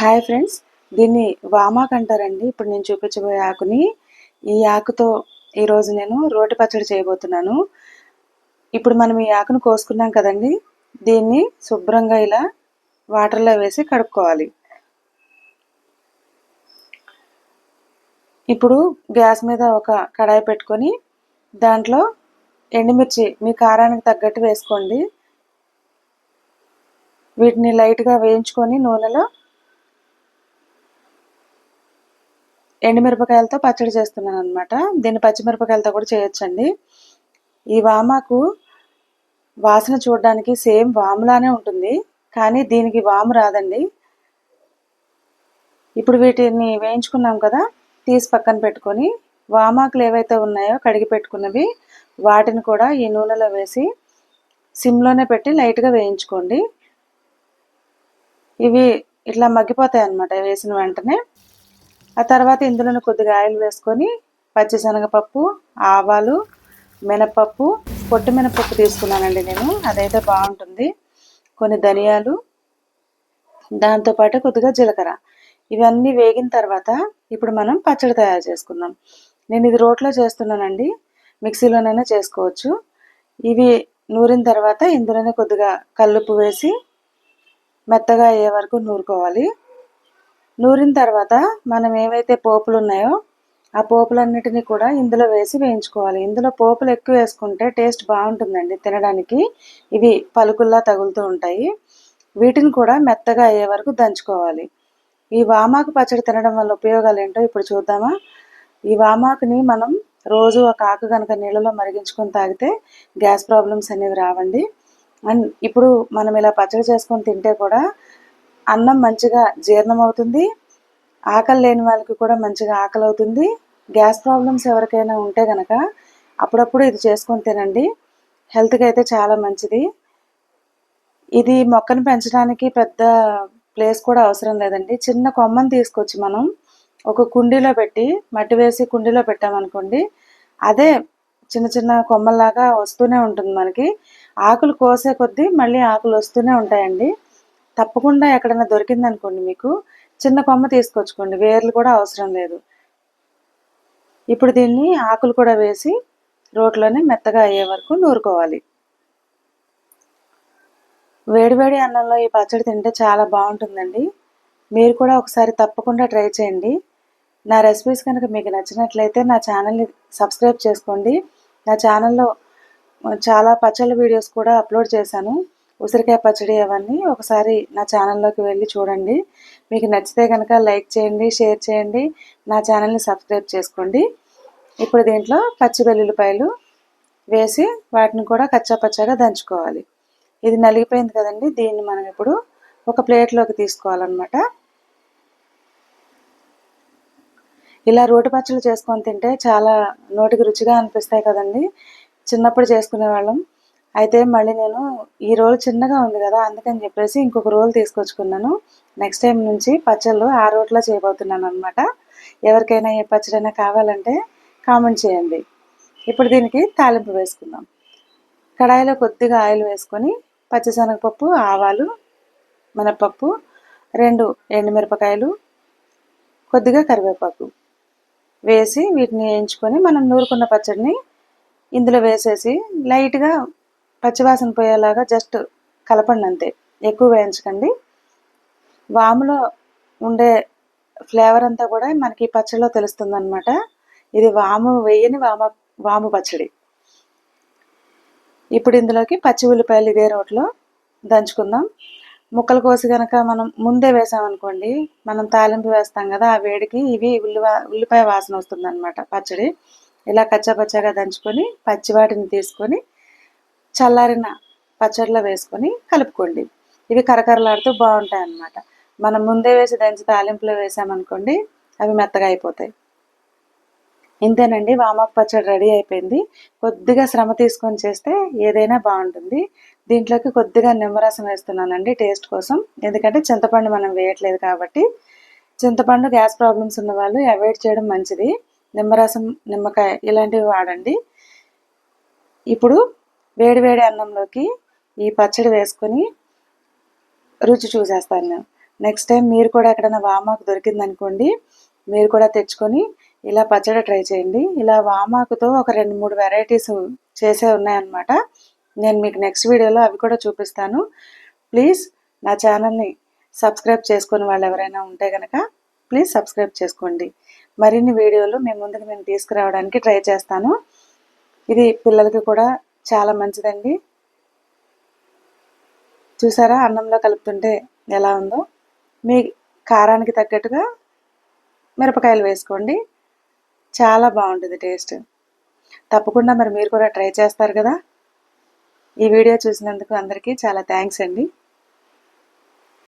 Hi friends దీన్ని వామాక్ అంటారండి. ఇప్పుడు నేను చూపించబోయే ఆకుని ఈ ఆకుతో ఈరోజు నేను రోటి పచ్చడి చేయబోతున్నాను. ఇప్పుడు మనం ఈ ఆకును కోసుకున్నాం కదండి. దీన్ని శుభ్రంగా ఇలా వాటర్లో వేసి కడుక్కోవాలి. ఇప్పుడు గ్యాస్ మీద ఒక కడాయి పెట్టుకొని దాంట్లో ఎండుమిర్చి మీ కారానికి తగ్గట్టు వేసుకోండి. వీటిని లైట్గా వేయించుకొని నూనెలో ఎండుమిరపకాయలతో పచ్చడి చేస్తున్నాను అనమాట దీన్ని పచ్చిమిరపకాయలతో కూడా చేయొచ్చండి. ఈ వామాకు వాసన చూడడానికి సేమ్ వాములానే ఉంటుంది కానీ దీనికి వాము రాదండి. ఇప్పుడు వీటిని వేయించుకున్నాం కదా తీసి పక్కన పెట్టుకొని వామాకులు ఏవైతే ఉన్నాయో కడిగి పెట్టుకున్నవి వాటిని కూడా ఈ నూనెలో వేసి సిమ్లోనే పెట్టి లైట్గా వేయించుకోండి. ఇవి ఇట్లా మగ్గిపోతాయి అన్నమాట వేసిన వెంటనే. ఆ తర్వాత ఇందులో కొద్దిగా ఆయిల్ వేసుకొని పచ్చిశనగపప్పు ఆవాలు మినపప్పు పొట్టు మినపప్పు తీసుకున్నానండి నేను. అదైతే బాగుంటుంది. కొన్ని ధనియాలు దాంతోపాటు కొద్దిగా జీలకర్ర. ఇవన్నీ వేగిన తర్వాత ఇప్పుడు మనం పచ్చడి తయారు చేసుకుందాం. నేను ఇది రోట్లో చేస్తున్నానండి. మిక్సీలోనైనా చేసుకోవచ్చు. ఇవి నూరిన తర్వాత ఇందులోనే కొద్దిగా కల్లుప్పు వేసి మెత్తగా అయ్యే వరకు నూరుకోవాలి. నూరిన తర్వాత మనం ఏవైతే పోపులు ఉన్నాయో ఆ పోపులన్నిటినీ కూడా ఇందులో వేసి వేయించుకోవాలి. ఇందులో పోపులు ఎక్కువ వేసుకుంటే టేస్ట్ బాగుంటుందండి తినడానికి. ఇవి పలుకుల్లా తగులుతూ ఉంటాయి. వీటిని కూడా మెత్తగా అయ్యే వరకు దంచుకోవాలి. ఈ వామాకు పచ్చడి తినడం వల్ల ఉపయోగాలు ఏంటో ఇప్పుడు చూద్దామా? ఈ వామాకుని మనం రోజు ఒక ఆకు కనుక నీళ్ళలో మరిగించుకొని తాగితే గ్యాస్ ప్రాబ్లమ్స్ అనేవి రావండి. అండ్ ఇప్పుడు మనం ఇలా పచ్చడి చేసుకొని తింటే కూడా అన్నం మంచిగా జీర్ణం అవుతుంది ఆకలి లేని వాళ్ళకి కూడా మంచిగా ఆకలి అవుతుంది గ్యాస్ ప్రాబ్లమ్స్ ఎవరికైనా ఉంటే కనుక అప్పుడప్పుడు ఇది చేసుకొని తినండి. హెల్త్కి అయితే చాలా మంచిది. ఇది మొక్కను పెంచడానికి పెద్ద ప్లేస్ కూడా అవసరం లేదండి. చిన్న కొమ్మను తీసుకొచ్చి మనం ఒక కుండీలో పెట్టి మట్టి వేసి కుండీలో పెట్టామనుకోండి అదే చిన్న చిన్న కొమ్మల్లాగా వస్తూనే ఉంటుంది మనకి. ఆకులు కోసే కొద్దీ మళ్ళీ ఆకులు వస్తూనే ఉంటాయండి. తప్పకుండా ఎక్కడైనా దొరికింది అనుకోండి మీకు చిన్న కొమ్మ తీసుకొచ్చుకోండి వేర్లు కూడా అవసరం లేదు. ఇప్పుడు దీన్ని ఆకులు కూడా వేసి రోట్లోనే మెత్తగా అయ్యే వరకు నూరుకోవాలి. వేడివేడి అన్నంలో ఈ పచ్చడి తింటే చాలా బాగుంటుందండి. మీరు కూడా ఒకసారి తప్పకుండా ట్రై చేయండి. నా రెసిపీస్ కనుక మీకు నచ్చినట్లయితే నా ఛానల్ని సబ్స్క్రైబ్ చేసుకోండి. నా ఛానల్లో చాలా పచ్చళ్ళ వీడియోస్ కూడా అప్లోడ్ చేశాను. ఉసిరికాయ పచ్చడి అవన్నీ ఒకసారి నా ఛానల్లోకి వెళ్ళి చూడండి. మీకు నచ్చితే కనుక లైక్ చేయండి షేర్ చేయండి నా ఛానల్ని సబ్స్క్రైబ్ చేసుకోండి. ఇప్పుడు దీంట్లో పచ్చి వెల్లుల్లిపాయలు వేసి వాటిని కూడా కచ్చాపచ్చాగా దంచుకోవాలి. ఇది నలిగిపోయింది కదండి దీన్ని మనం ఇప్పుడు ఒక ప్లేట్లోకి తీసుకోవాలన్నమాట. ఇలా రోటి పచ్చళ్ళు చేసుకొని తింటే చాలా నోటికి రుచిగా అనిపిస్తాయి కదండి. చిన్నప్పుడు చేసుకునే వాళ్ళం అయితే మళ్ళీ నేను ఈ రోల్ చిన్నగా ఉంది కదా అందుకని చెప్పేసి ఇంకొక రోల్ తీసుకొచ్చుకున్నాను. నెక్స్ట్ టైం నుంచి పచ్చళ్ళు ఆ రోట్లో చేయబోతున్నాను అనమాట ఎవరికైనా ఏ పచ్చడైనా కావాలంటే కామెంట్ చేయండి. ఇప్పుడు దీనికి తాలింపు వేసుకుందాం. కడాయిలో కొద్దిగా ఆయిల్ వేసుకొని పచ్చిశనగపప్పు ఆవాలు మినపప్పు రెండు ఎండుమిరపకాయలు కొద్దిగా కరివేపాకు వేసి వీటిని వేయించుకొని మనం నూరుకున్న పచ్చడిని ఇందులో వేసేసి లైట్గా పచ్చివాసన పోయేలాగా జస్ట్ కలపండి అంతే. ఎక్కువ వేయించకండి. వాములో ఉండే ఫ్లేవర్ అంతా కూడా మనకి పచ్చడిలో తెలుస్తుంది అనమాట ఇది వాము వేయని వామ వాము పచ్చడి. ఇప్పుడు ఇందులోకి పచ్చి ఉల్లిపాయలు ఇదే రోట్లో దంచుకుందాం. ముక్కలు కోసి కనుక మనం ముందే వేసామనుకోండి మనం తాలింపు వేస్తాం కదా ఆ వేడికి ఇవి ఉల్లివా ఉల్లిపాయ వాసన వస్తుంది అనమాట పచ్చడి. ఇలా కచ్చా పచ్చాగా దంచుకొని పచ్చి వాటిని తీసుకొని చల్లారిన పచ్చడిలో వేసుకొని కలుపుకోండి. ఇవి కరకరలాడుతూ బాగుంటాయి అన్నమాట మనం ముందే వేసి దంచి తాలింపులో వేసామనుకోండి అవి మెత్తగా అయిపోతాయి. ఇంతేనండి వామాకు పచ్చడి రెడీ అయిపోయింది. కొద్దిగా శ్రమ తీసుకొని చేస్తే ఏదైనా బాగుంటుంది. దీంట్లోకి కొద్దిగా నిమ్మరసం వేస్తున్నానండి టేస్ట్ కోసం. ఎందుకంటే చింతపండు మనం వేయట్లేదు కాబట్టి. చింతపండు గ్యాస్ ప్రాబ్లమ్స్ ఉన్న వాళ్ళు అవాయిడ్ చేయడం మంచిది. నిమ్మరసం నిమ్మకాయ ఇలాంటివి వాడండి. ఇప్పుడు వేడి వేడి అన్నంలోకి ఈ పచ్చడి వేసుకొని రుచి చూసేస్తాను నేను. నెక్స్ట్ టైం మీరు కూడా ఎక్కడైనా వామాకు దొరికిందనుకోండి మీరు కూడా తెచ్చుకొని ఇలా పచ్చడి ట్రై చేయండి. ఇలా వామాకుతో ఒక రెండు మూడు వెరైటీస్ చేసే ఉన్నాయన్నమాట. నేను మీకు నెక్స్ట్ వీడియోలో అవి కూడా చూపిస్తాను. ప్లీజ్ నా ఛానల్ని సబ్స్క్రైబ్ చేసుకుని వాళ్ళు ఎవరైనా ఉంటే కనుక ప్లీజ్ సబ్స్క్రైబ్ చేసుకోండి. మరిన్ని వీడియోలు మీ ముందుకు నేను తీసుకురావడానికి ట్రై చేస్తాను. ఇది పిల్లలకి కూడా చాలా మంచిదండి. చూసారా? అన్నంలో కలుపుతుంటే ఎలా ఉందో. మీ కారానికి తగ్గట్టుగా మిరపకాయలు వేసుకోండి. చాలా బాగుంటుంది టేస్ట్. తప్పకుండా మరి మీరు కూడా ట్రై చేస్తారు కదా. ఈ వీడియో చూసినందుకు అందరికీ చాలా థ్యాంక్స్ అండి.